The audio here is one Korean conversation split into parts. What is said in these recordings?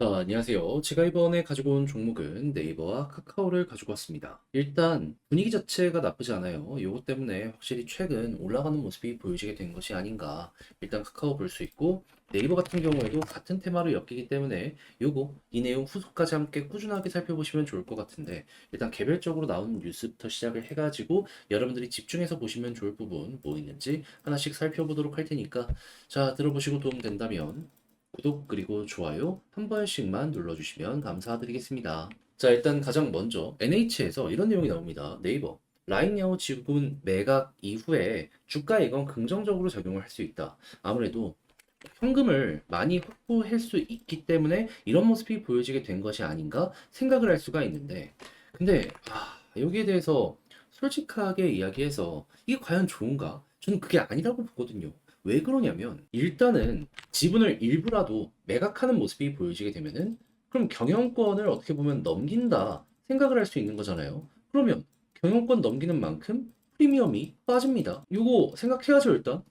자, 안녕하세요. 제가 이번에 가지고 온 종목은 네이버와 카카오를 가지고 왔습니다. 일단 분위기 자체가 나쁘지 않아요. 이것 때문에 확실히 최근 올라가는 모습이 보여지게 된 것이 아닌가. 일단 카카오 볼 수 있고 네이버 같은 경우에도 같은 테마를 엮이기 때문에 요거 이 내용 후속까지 함께 꾸준하게 살펴보시면 좋을 것 같은데 일단 개별적으로 나오는 뉴스부터 시작을 해가지고 여러분들이 집중해서 보시면 좋을 부분 뭐 있는지 하나씩 살펴보도록 할 테니까 자 들어보시고 도움 된다면 구독 그리고 좋아요 한 번씩만 눌러주시면 감사드리겠습니다. 자 일단 가장 먼저 NH에서 이런 내용이 나옵니다. 네이버 라인야후 지분 매각 이후에 주가 예건 긍정적으로 작용을 할 수 있다. 아무래도 현금을 많이 확보할 수 있기 때문에 이런 모습이 보여지게 된 것이 아닌가 생각을 할 수가 있는데 근데 아, 여기에 대해서 솔직하게 이야기해서 이게 과연 좋은가? 저는 그게 아니라고 보거든요. 왜 그러냐면 일단은 지분을 일부라도 매각하는 모습이 보여지게 되면은 그럼 경영권을 어떻게 보면 넘긴다 생각을 할 수 있는 거잖아요. 그러면 경영권 넘기는 만큼 프리미엄이 빠집니다. 이거 생각해야죠 일단.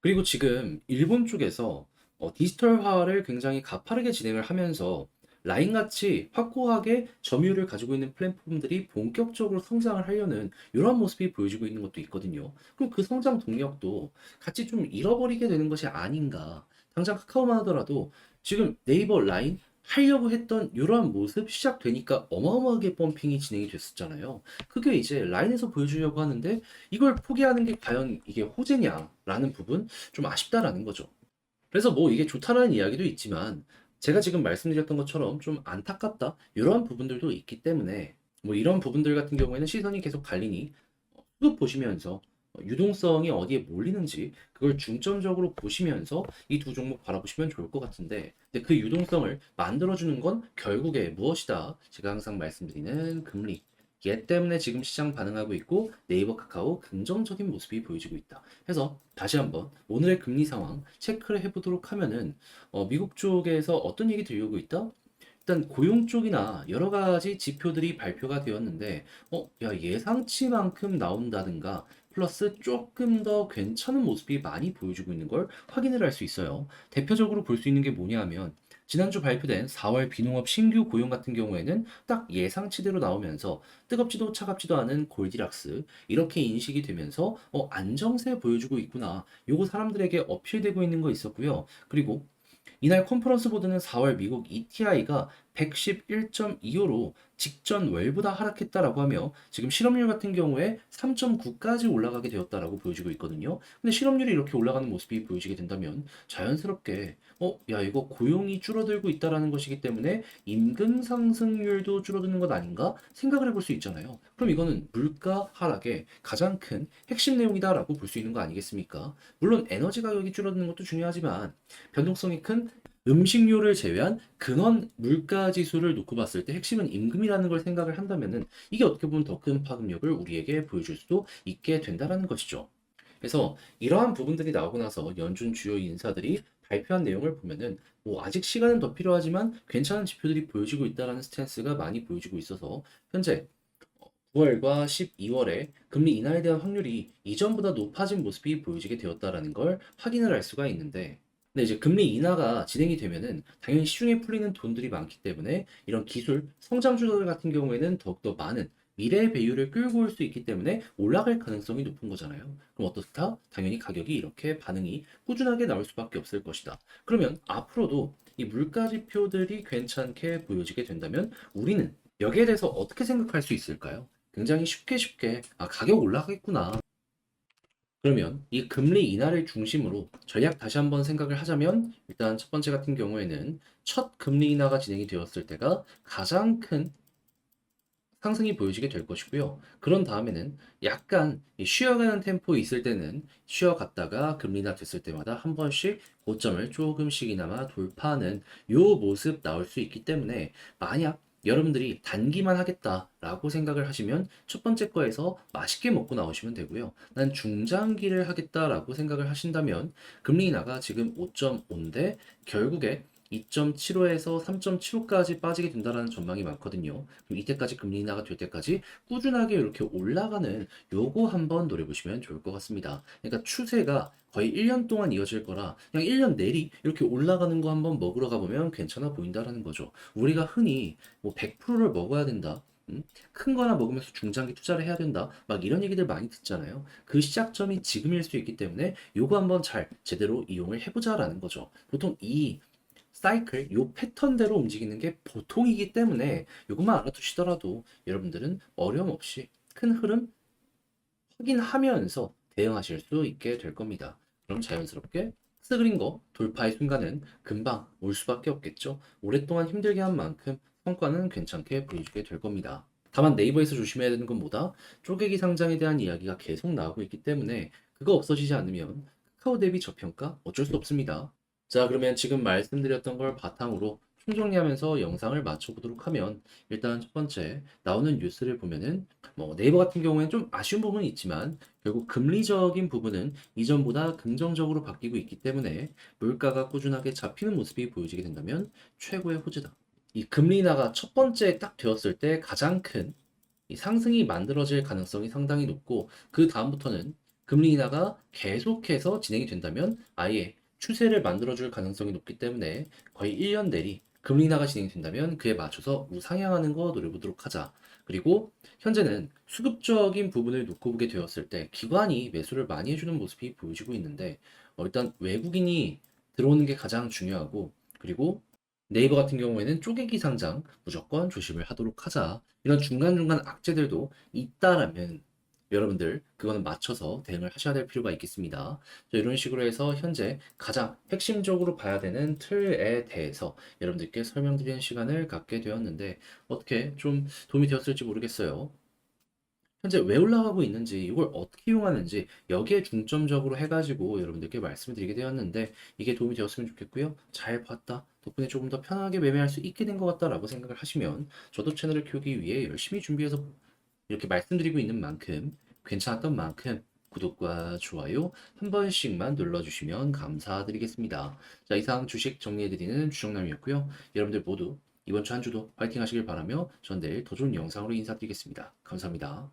그리고 지금 일본 쪽에서 어, 디지털화를 굉장히 가파르게 진행을 하면서 라인같이 확고하게 점유율을 가지고 있는 플랫폼들이 본격적으로 성장을 하려는 이런 모습이 보여지고 있는 것도 있거든요. 그럼 그 성장 동력도 같이 좀 잃어버리게 되는 것이 아닌가. 당장 카카오만 하더라도 지금 네이버 라인 하려고 했던 이러한 모습 시작되니까 어마어마하게 펌핑이 진행이 됐었잖아요. 그게 이제 라인에서 보여주려고 하는데 이걸 포기하는 게 과연 이게 호재냐라는 부분 좀 아쉽다라는 거죠. 그래서 뭐 이게 좋다라는 이야기도 있지만 제가 지금 말씀드렸던 것처럼 좀 안타깝다. 이러한 부분들도 있기 때문에 뭐 이런 부분들 같은 경우에는 시선이 계속 갈리니 쭉 보시면서 유동성이 어디에 몰리는지 그걸 중점적으로 보시면서 이 두 종목 바라보시면 좋을 것 같은데 근데 그 유동성을 만들어주는 건 결국에 무엇이다? 제가 항상 말씀드리는 금리 얘 때문에 지금 시장 반응하고 있고 네이버 카카오 긍정적인 모습이 보여지고 있다. 해서 다시 한번 오늘의 금리 상황 체크를 해보도록 하면은 어, 미국 쪽에서 어떤 얘기 들려오고 있다? 일단 고용 쪽이나 여러 가지 지표들이 발표가 되었는데 어, 야 예상치만큼 나온다든가 플러스 조금 더 괜찮은 모습이 많이 보여주고 있는 걸 확인을 할 수 있어요. 대표적으로 볼 수 있는 게 뭐냐 하면 지난주 발표된 4월 비농업 신규 고용 같은 경우에는 딱 예상치대로 나오면서 뜨겁지도 차갑지도 않은 골디락스 이렇게 인식이 되면서 어, 안정세 보여주고 있구나. 요거 사람들에게 어필되고 있는 거 있었고요. 그리고 이날 컨퍼런스 보드는 4월 미국 ETI가 111.25로 직전 웰보다 하락했다라고 하며 지금 실업률 같은 경우에 3.9까지 올라가게 되었다라고 보여지고 있거든요. 근데 실업률이 이렇게 올라가는 모습이 보여지게 된다면 자연스럽게 어, 야 이거 고용이 줄어들고 있다라는 것이기 때문에 임금 상승률도 줄어드는 것 아닌가 생각을 해볼 수 있잖아요. 그럼 이거는 물가 하락의 가장 큰 핵심 내용이다라고 볼 수 있는 거 아니겠습니까? 물론 에너지 가격이 줄어드는 것도 중요하지만 변동성이 큰 음식료를 제외한 근원 물가 지수를 놓고 봤을 때 핵심은 임금이라는 걸 생각을 한다면은 이게 어떻게 보면 더 큰 파급력을 우리에게 보여줄 수도 있게 된다라는 것이죠. 그래서 이러한 부분들이 나오고 나서 연준 주요 인사들이 발표한 내용을 보면은 뭐 아직 시간은 더 필요하지만 괜찮은 지표들이 보여지고 있다라는 스탠스가 많이 보여지고 있어서 현재 9월과 12월에 금리 인하에 대한 확률이 이전보다 높아진 모습이 보여지게 되었다라는 걸 확인을 할 수가 있는데 근데 이제 금리 인하가 진행이 되면은 당연히 시중에 풀리는 돈들이 많기 때문에 이런 기술 성장주들 같은 경우에는 더욱더 많은 미래의 배율을 끌고 올 수 있기 때문에 올라갈 가능성이 높은 거잖아요. 그럼 어떻다? 당연히 가격이 이렇게 반응이 꾸준하게 나올 수밖에 없을 것이다. 그러면 앞으로도 이 물가 지표들이 괜찮게 보여지게 된다면 우리는 여기에 대해서 어떻게 생각할 수 있을까요? 굉장히 쉽게 쉽게 아 가격 올라가겠구나. 그러면 이 금리 인하를 중심으로 전략 다시 한번 생각을 하자면 일단 첫 번째 같은 경우에는 첫 금리 인하가 진행이 되었을 때가 가장 큰 상승이 보여지게 될 것이고요. 그런 다음에는 약간 이 쉬어가는 템포 있을 때는 쉬어갔다가 금리 인하 됐을 때마다 한 번씩 고점을 조금씩이나마 돌파하는 요 모습 나올 수 있기 때문에 만약 여러분들이 단기만 하겠다라고 생각을 하시면 첫 번째 거에서 맛있게 먹고 나오시면 되고요. 난 중장기를 하겠다라고 생각을 하신다면 금리 인하가 지금 5.5인데 결국에 2.75에서 3.75까지 빠지게 된다라는 전망이 많거든요. 그럼 이때까지 금리 인하가 될 때까지 꾸준하게 이렇게 올라가는 요거 한번 노려보시면 좋을 것 같습니다. 그러니까 추세가 거의 1년 동안 이어질 거라 그냥 1년 내리 이렇게 올라가는 거 한번 먹으러 가보면 괜찮아 보인다라는 거죠. 우리가 흔히 뭐 100%를 먹어야 된다. 음? 큰 거나 먹으면서 중장기 투자를 해야 된다. 막 이런 얘기들 많이 듣잖아요. 그 시작점이 지금일 수 있기 때문에 요거 한번 잘 제대로 이용을 해보자라는 거죠. 보통 이 사이클, 요 패턴대로 움직이는 게 보통이기 때문에 요것만 알아두시더라도 여러분들은 어려움 없이 큰 흐름 확인하면서 대응하실 수 있게 될 겁니다. 그럼 자연스럽게 스그린 거 돌파의 순간은 금방 올 수밖에 없겠죠. 오랫동안 힘들게 한 만큼 성과는 괜찮게 보여주게 될 겁니다. 다만 네이버에서 조심해야 되는 건 뭐다? 쪼개기 상장에 대한 이야기가 계속 나오고 있기 때문에 그거 없어지지 않으면 카카오 대비 저평가 어쩔 수 없습니다. 자, 그러면 지금 말씀드렸던 걸 바탕으로 총정리하면서 영상을 마쳐보도록 하면 일단 첫 번째 나오는 뉴스를 보면은 뭐 네이버 같은 경우에는 좀 아쉬운 부분이 있지만 결국 금리적인 부분은 이전보다 긍정적으로 바뀌고 있기 때문에 물가가 꾸준하게 잡히는 모습이 보여지게 된다면 최고의 호재다. 이 금리 인하가 첫 번째 딱 되었을 때 가장 큰이 상승이 만들어질 가능성이 상당히 높고 그 다음부터는 금리 인하가 계속해서 진행이 된다면 아예 추세를 만들어줄 가능성이 높기 때문에 거의 1년 내리 금리 인하가 진행이 된다면 그에 맞춰서 우상향하는 거 노려보도록 하자. 그리고 현재는 수급적인 부분을 놓고 보게 되었을 때 기관이 매수를 많이 해주는 모습이 보여지고 있는데 어, 일단 외국인이 들어오는 게 가장 중요하고 그리고 네이버 같은 경우에는 쪼개기 상장 무조건 조심을 하도록 하자. 이런 중간중간 악재들도 있다라면 여러분들 그거는 맞춰서 대응을 하셔야 될 필요가 있겠습니다. 자, 이런 식으로 해서 현재 가장 핵심적으로 봐야 되는 틀에 대해서 여러분들께 설명드리는 시간을 갖게 되었는데 어떻게 좀 도움이 되었을지 모르겠어요. 현재 왜 올라가고 있는지 이걸 어떻게 이용하는지 여기에 중점적으로 해가지고 여러분들께 말씀을 드리게 되었는데 이게 도움이 되었으면 좋겠고요. 잘 봤다. 덕분에 조금 더 편하게 매매할 수 있게 된 것 같다라고 생각을 하시면 저도 채널을 키우기 위해 열심히 준비해서 이렇게 말씀드리고 있는 만큼 괜찮았던 만큼 구독과 좋아요 한 번씩만 눌러주시면 감사드리겠습니다. 자, 이상 주식 정리해드리는 주정남이었고요. 여러분들 모두 이번 주 한 주도 파이팅 하시길 바라며 전 내일 더 좋은 영상으로 인사드리겠습니다. 감사합니다.